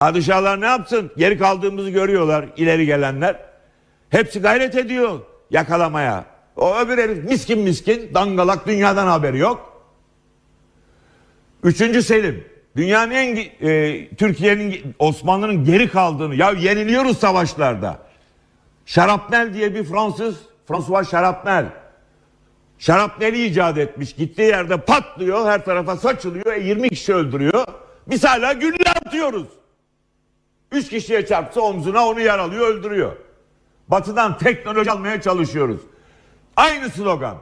Padişahlar ne yapsın? Geri kaldığımızı görüyorlar ileri gelenler. Hepsi gayret ediyor yakalamaya. O öbür herif miskin miskin dangalak dünyadan haberi yok. Üçüncü Selim. Dünyanın en e, Türkiye'nin Osmanlı'nın geri kaldığını ya yeniliyoruz savaşlarda. Şarapnel diye bir Fransız François Şarapnel. Şarapneli icat etmiş. Gittiği yerde patlıyor, her tarafa saçılıyor. E, 20 kişi öldürüyor. Biz hala gülle atıyoruz. Üç kişiye çarpsa omzuna onu yaralıyor, öldürüyor. Batıdan teknoloji almaya çalışıyoruz. Aynı slogan.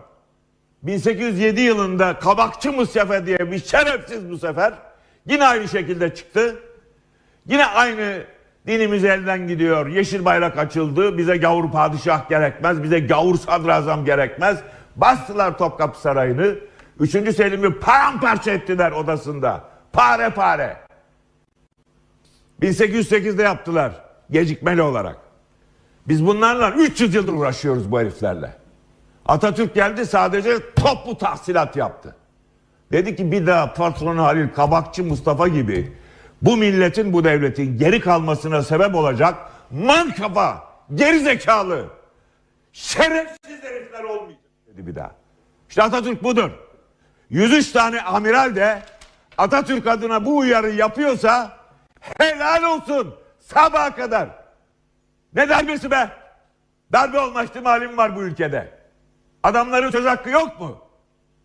1807 yılında Kabakçı Mustafa diye bir şerefsiz bu sefer yine aynı şekilde çıktı. Yine aynı dinimiz elden gidiyor. Yeşil bayrak açıldı. Bize gavur padişah gerekmez. Bize gavur sadrazam gerekmez. Bastılar Topkapı Sarayı'nı. Üçüncü Selim'i paramparça ettiler odasında. Pare pare. 1808'de yaptılar. Gecikmeli olarak. Biz bunlarla 300 yıldır uğraşıyoruz bu heriflerle. Atatürk geldi sadece toplu tahsilat yaptı. Dedi ki bir daha patronu Halil Kabakçı Mustafa gibi bu milletin bu devletin geri kalmasına sebep olacak man kafa, geri zekalı, şerefsiz herifler olmayacak dedi bir daha. İşte Atatürk budur. 103 tane amiral de Atatürk adına bu uyarı yapıyorsa helal olsun sabaha kadar. Ne darbesi be? Darbe olma ihtimalim var bu ülkede. Adamların söz hakkı yok mu?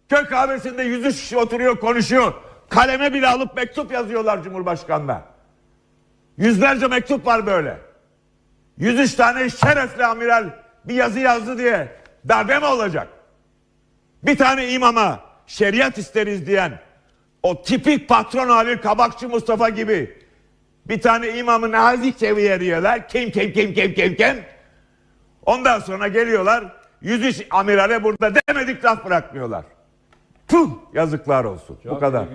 Köy kahvesinde 103 kişi oturuyor konuşuyor. Kaleme bile alıp mektup yazıyorlar Cumhurbaşkanı'na. Yüzlerce mektup var böyle. 103 tane şerefli amiral bir yazı yazdı diye darbe mi olacak? Bir tane imama şeriat isteriz diyen o tipik patron Halil Kabakçı Mustafa gibi bir tane imamı nazik seviyeliyorlar. Kim kim kim kim kim kim. Ondan sonra geliyorlar 103 amirale burada demedik laf bırakmıyorlar. Puh yazıklar olsun. Bu kadar.